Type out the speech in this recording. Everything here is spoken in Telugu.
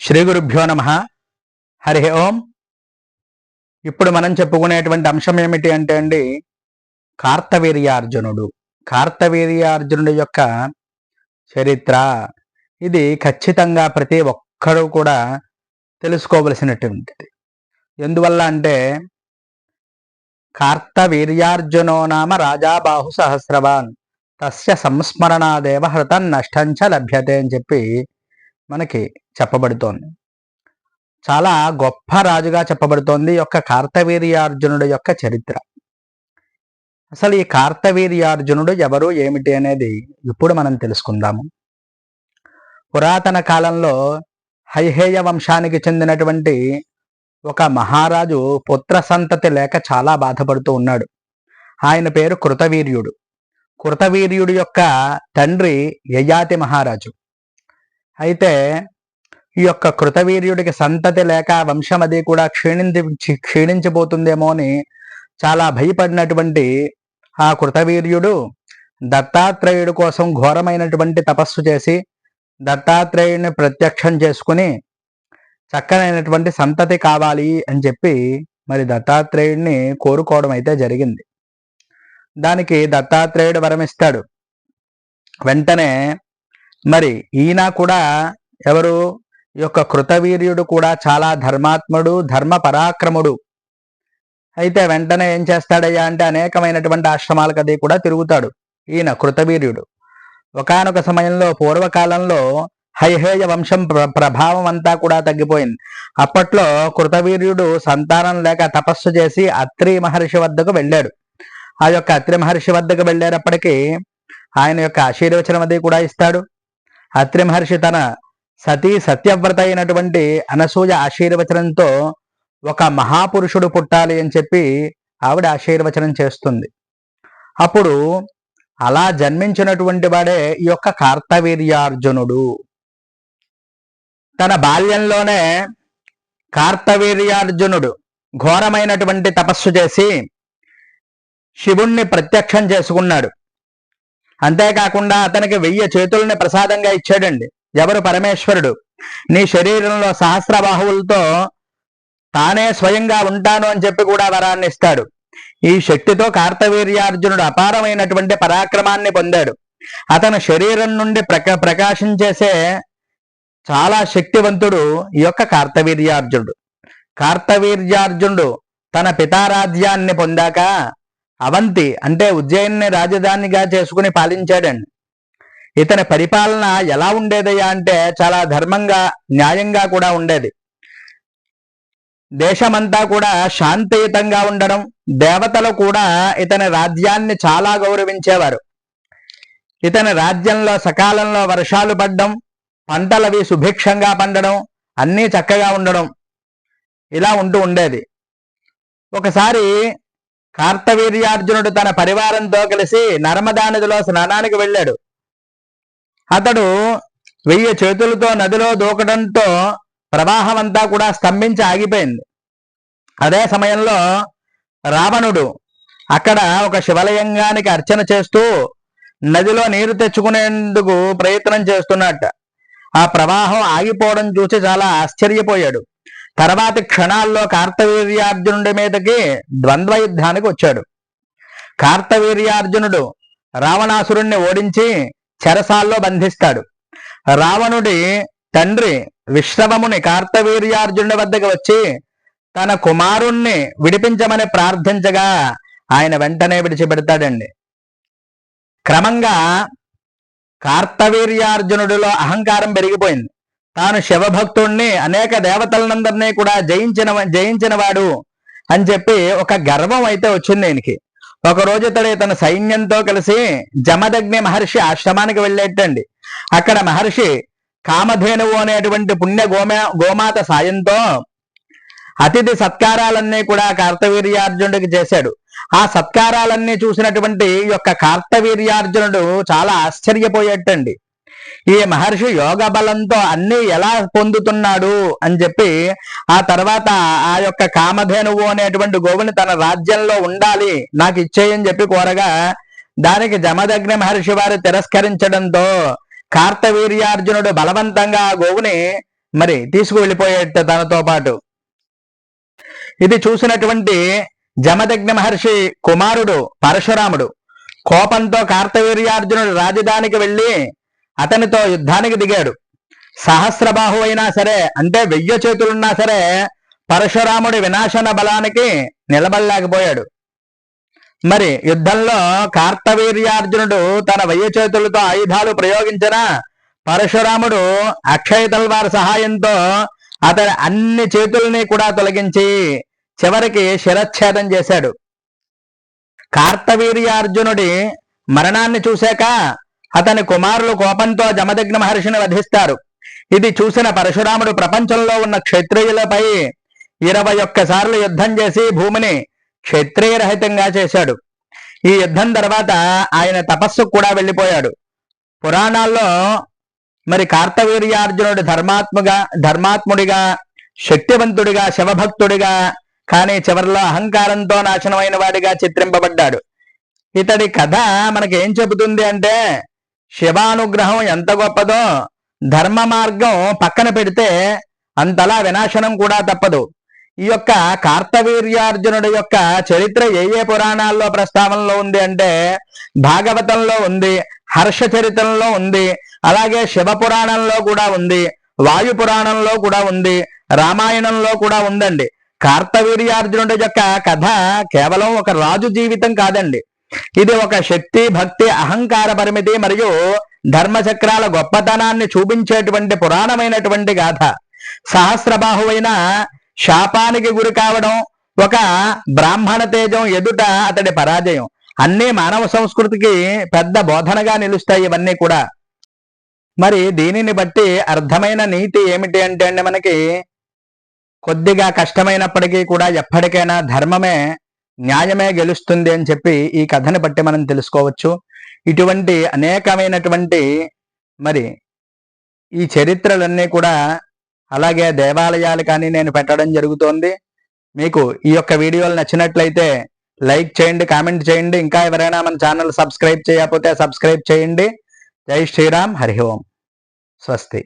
శ్రీ గురుభ్యో నమ. హరి ఓం. ఇప్పుడు మనం చెప్పుకునేటువంటి అంశం ఏమిటి అంటే అండి కార్తవీర్యార్జునుడు. కార్తవీర్యార్జునుడు యొక్క చరిత్ర. ఇది ఖచ్చితంగా ప్రతి ఒక్కరూ కూడా తెలుసుకోవలసినటువంటిది. ఎందువల్ల అంటే కార్తవీర్యార్జునో నామ రాజాబాహు సహస్రవాన్. తస్య సంస్మరణాదేవ హృతం నష్టంచ లభ్యతే అని చెప్పి మనకి చెప్పబడుతోంది. చాలా గొప్ప రాజుగా చెప్పబడుతోంది యొక్క కార్తవీర్యార్జునుడు యొక్క చరిత్ర. అసలు ఈ కార్తవీర్యార్జునుడు ఎవరు ఏమిటి అనేది ఇప్పుడు మనం తెలుసుకుందాము. పురాతన కాలంలో హైహేయ వంశానికి చెందినటువంటి ఒక మహారాజు పుత్ర సంతతి లేక చాలా బాధపడుతూ ఉన్నాడు. ఆయన పేరు కృతవీర్యుడు. కృతవీర్యుడి యొక్క తండ్రి యయాతి మహారాజు. అయితే ఈ యొక్క కృతవీర్యుడికి సంతతి లేక వంశం అది కూడా క్షీణించి క్షీణించిపోతుందేమో అని చాలా భయపడినటువంటి ఆ కృతవీర్యుడు దత్తాత్రేయుడి కోసం ఘోరమైనటువంటి తపస్సు చేసి దత్తాత్రేయుడిని ప్రత్యక్షం చేసుకుని చక్కనైనటువంటి సంతతి కావాలి అని చెప్పి మరి దత్తాత్రేయుడిని కోరుకోవడం అయితే జరిగింది. దానికి దత్తాత్రేయుడు వరమిస్తాడు. వెంటనే మరి ఈయన కూడా ఎవరు? ఈ యొక్క కృతవీర్యుడు కూడా చాలా ధర్మాత్ముడు ధర్మ పరాక్రముడు అయితే వెంటనే ఏం చేస్తాడయ్యా అంటే అనేకమైనటువంటి ఆశ్రమాలకు అది కూడా తిరుగుతాడు ఈయన కృతవీర్యుడు. ఒకనొక సమయంలో పూర్వకాలంలో హైహేయ వంశం ప్రభావం అంతా కూడా తగ్గిపోయింది. అప్పట్లో కృతవీర్యుడు సంతానం లేక తపస్సు చేసి అత్రి మహర్షి వద్దకు వెళ్ళాడు. ఆ యొక్క అత్రి మహర్షి వద్దకు వెళ్ళేటప్పటికీ ఆయన యొక్క ఆశీర్వచనం అది కూడా ఇస్తాడు. అత్రి మహర్షి తన సతీ సత్యవ్రత అయినటువంటి అనసూయ ఆశీర్వచనంతో ఒక మహాపురుషుడు పుట్టాలి అని చెప్పి ఆవిడ ఆశీర్వచనం చేస్తుంది. అప్పుడు అలా జన్మించినటువంటి వాడే ఈ యొక్క కార్తవీర్యార్జునుడు. తన బాల్యంలోనే కార్తవీర్యార్జునుడు ఘోరమైనటువంటి తపస్సు చేసి శివుణ్ణి ప్రత్యక్షం చేసుకున్నాడు. అంతేకాకుండా అతనికి వెయ్యి చేతుల్ని ప్రసాదంగా ఇచ్చాడండి. ఎవరు పరమేశ్వరుడు? నీ శరీరంలో సహస్ర బాహువులతో తానే స్వయంగా ఉంటాను అని చెప్పి కూడా వరాన్ని ఇస్తాడు. ఈ శక్తితో కార్తవీర్యార్జునుడు అపారమైనటువంటి పరాక్రమాన్ని పొందాడు. అతని శరీరం నుండి ప్రక ప్రకాశం చేసే చాలా శక్తివంతుడు ఈ యొక్క కార్తవీర్యార్జునుడు. కార్తవీర్యార్జునుడు తన పితారాజ్యాన్ని పొందాక అవంతి అంటే ఉజ్జయిన్ని రాజధానిగా చేసుకుని పాలించాడండి. ఇతని పరిపాలన ఎలా ఉండేదయ్యా అంటే చాలా ధర్మంగా న్యాయంగా కూడా ఉండేది. దేశమంతా కూడా శాంతియుతంగా ఉండడం దేవతలు కూడా ఇతని రాజ్యాన్ని చాలా గౌరవించేవారు. ఇతని రాజ్యంలో సకాలంలో వర్షాలు పడ్డం పంటలవి సుభిక్షంగా పండడం అన్నీ చక్కగా ఉండడం ఇలా ఉంటూ ఉండేది. ఒకసారి కార్తవీర్యార్జునుడు తన పరివారంతో కలిసి నర్మదా నదిలో స్నానానికి వెళ్ళాడు. అతడు వెయ్యి చేతులతో నదిలో దూకడంతో ప్రవాహం అంతా కూడా స్తంభించి ఆగిపోయింది. అదే సమయంలో రావణుడు అక్కడ ఒక శివలయంగానికి అర్చన చేస్తూ నదిలో నీరు తెచ్చుకునేందుకు ప్రయత్నం చేస్తున్నట్ట. ఆ ప్రవాహం ఆగిపోవడం చూసి చాలా ఆశ్చర్యపోయాడు. తర్వాతి క్షణాల్లో కార్తవీర్యార్జునుడి మీదకి ద్వంద్వ యుద్ధానికి వచ్చాడు. కార్తవీర్యార్జునుడు రావణాసురుణ్ణి ఓడించి చెరసాల్లో బంధిస్తాడు. రావణుడి తండ్రి విశ్రవముని కార్తవీర్యార్జునుడి వద్దకు వచ్చి తన కుమారుణ్ణి విడిపించమని ప్రార్థించగా ఆయన వెంటనే విడిచిపెడతాడండి. క్రమంగా కార్తవీర్యార్జునుడిలో అహంకారం పెరిగిపోయింది. తాను శివభక్తుణ్ణి అనేక దేవతలందరినీ కూడా జయించిన జయించిన వాడు అని చెప్పి ఒక గర్వం అయితే వచ్చింది ఆయనకి ఒక రోజు ఇతడు తన సైన్యంతో కలిసి జమదగ్ని మహర్షి ఆశ్రమానికి వెళ్ళేటండి. అక్కడ మహర్షి కామధేనువు అనేటువంటి పుణ్య గోమా గోమాత సాయంతో అతిథి సత్కారాలన్నీ కూడా కార్తవీర్యార్జునుడికి చేశాడు. ఆ సత్కారాలన్నీ చూసినటువంటి యొక్క కార్తవీర్యార్జునుడు చాలా ఆశ్చర్యపోయేటండి. ఈ మహర్షి యోగ బలంతో అన్ని ఎలా పొందుతున్నాడు అని చెప్పి ఆ తర్వాత ఆ యొక్క కామధేనువు అనేటువంటి గోవుని తన రాజ్యంలో ఉండాలి నాకు ఇచ్చేయని చెప్పి కోరగా దానికి జమదగ్ని మహర్షి వారు తిరస్కరించడంతో కార్తవీర్యార్జునుడు బలవంతంగా ఆ గోవుని మరి తీసుకువెళ్ళిపోయేట తనతో పాటు. ఇది చూసినటువంటి జమదగ్ని మహర్షి కుమారుడు పరశురాముడు కోపంతో కార్తవీర్యార్జునుడు రాజధానికి వెళ్ళి అతనితో యుద్ధానికి దిగాడు. సహస్రబాహు అయినా సరే అంటే వెయ్య చేతులున్నా సరే పరశురాముడి వినాశన బలానికి నిలబడలేకపోయాడు. మరి యుద్ధంలో కార్తవీర్యార్జునుడు తన వెయ్యి చేతులతో ఆయుధాలు ప్రయోగించిన పరశురాముడు అక్షయ తల్వార్ సహాయంతో అతని అన్ని చేతుల్ని కూడా తొలగించి చివరికి శిరచ్ఛేదం చేశాడు. కార్తవీర్యార్జునుడి మరణాన్ని చూశాక అతని కుమారులు కోపంతో జమదగ్న మహర్షిని వధిస్తారు. ఇది చూసిన పరశురాముడు ప్రపంచంలో ఉన్న క్షత్రియులపై ఇరవై ఒక్కసార్లు యుద్ధం చేసి భూమిని క్షత్రియరహితంగా చేశాడు. ఈ యుద్ధం తర్వాత ఆయన తపస్సు కూడా వెళ్ళిపోయాడు. పురాణాల్లో మరి కార్తవీర్యార్జునుడు ధర్మాత్మగా ధర్మాత్ముడిగా శక్తివంతుడిగా శివభక్తుడిగా కానీ చివరిలో అహంకారంతో నాశనమైన వాడిగా చిత్రింపబడ్డాడు. ఇతడి కథ మనకి ఏం చెబుతుంది అంటే శివానుగ్రహం ఎంత గొప్పదో ధర్మ మార్గం పక్కన పెడితే అంతలా వినాశనం కూడా తప్పదు. ఈ యొక్క కార్తవీర్యార్జునుడి యొక్క చరిత్ర ఏ ఏ పురాణాల్లో ప్రస్తావనలో ఉంది అంటే భాగవతంలో ఉంది హర్ష చరిత్రలో ఉంది అలాగే శివ పురాణంలో కూడా ఉంది వాయు పురాణంలో కూడా ఉంది రామాయణంలో కూడా ఉందండి. కార్తవీర్యార్జునుడి యొక్క కథ కేవలం ఒక రాజు జీవితం కాదండి. ఇది ఒక శక్తి భక్తి అహంకార పరిమితి మరియు ధర్మచక్రాల గొప్పతనాన్ని చూపించేటువంటి పురాణమైనటువంటి గాథ. సహస్రబాహువైన శాపానికి గురి కావడం ఒక బ్రాహ్మణ తేజం ఎదుట అతడి పరాజయం. అన్ని మానవ సంస్కృతికి పెద్ద బోధనగా నిలుస్తాయి ఇవన్నీ కూడా. మరి దీనిని బట్టి అర్థమైన నీతి ఏమిటి అంటే అండి మనకి? కొద్దిగా కష్టమైనప్పటికీ కూడా ఎప్పటికైనా ధర్మమే న్యాయమే గెలుస్తుంది అని చెప్పి ఈ కథని బట్టి మనం తెలుసుకోవచ్చు. ఇటువంటి అనేకమైనటువంటి మరి ఈ చరిత్రలన్నీ కూడా అలాగే దేవాలయాలు కానీ నేను పెట్టడం జరుగుతోంది. మీకు ఈ యొక్క వీడియోలు నచ్చినట్లయితే లైక్ చేయండి కామెంట్ చేయండి. ఇంకా ఎవరైనా మన ఛానల్ సబ్స్క్రైబ్ చేయకపోతే సబ్స్క్రైబ్ చేయండి. జై శ్రీరామ్ హరి ఓం. స్వస్తి.